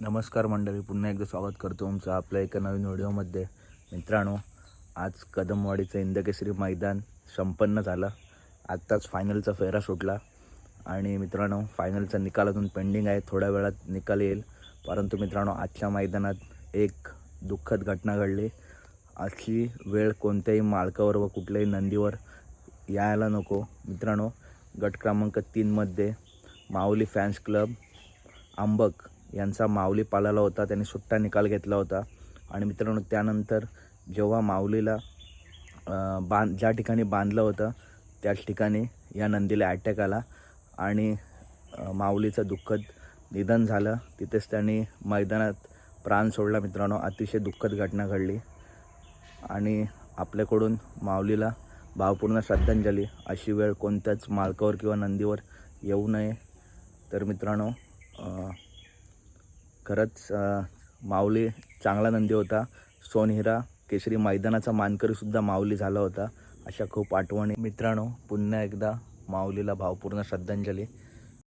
नमस्कार मंडळी पुन्हा एकदा स्वागत करतो तुमचं आपल्या एका नवीन व्हिडिओमध्ये. मित्रांनो आज कदमवाडीचं इंदकेसरी मैदान संपन्न झालं. आत्ताच फायनलचा फेरा सुटला. आणि मित्रांनो फायनलचा निकाल अजून पेंडिंग आहे. थोड्या वेळात निकाल येईल. परंतु मित्रांनो आजच्या मैदानात एक दुःखद घटना घडली. अशी वेळ कोणत्याही मालकावर व कुठल्याही नंदीवर यायला नको. मित्रांनो गट क्रमांक तीनमध्ये माऊली फॅन्स क्लब आंबक यांचा माऊली पाळाला होता त्यांनी सुट्टा निकाल घेतला होता. आणि मित्रांनो त्यानंतर जेव्हा माऊलीला बां बांध ज्या ठिकाणी बांधलं होतं त्याच ठिकाणी या नंदीला अटॅक आला. आणि माऊलीचं दुःखद निधन झालं. तिथेच त्यांनी मैदानात प्राण सोडला मित्रांनो. अतिशय दुःखद घटना घडली. आणि आपल्याकडून माऊलीला भावपूर्ण श्रद्धांजली. अशी वेळ कोणत्याच मालकावर किंवा नंदीवर येऊ नये. तर मित्रांनो खरंच माऊली चांगला नंदी होता. सोनहिरा केसरी मैदानाचा मानकरीसुद्धा माऊली झाला होता. अशा खूप आठवणी. मित्रांनो पुन्हा एकदा माऊलीला भावपूर्ण श्रद्धांजली.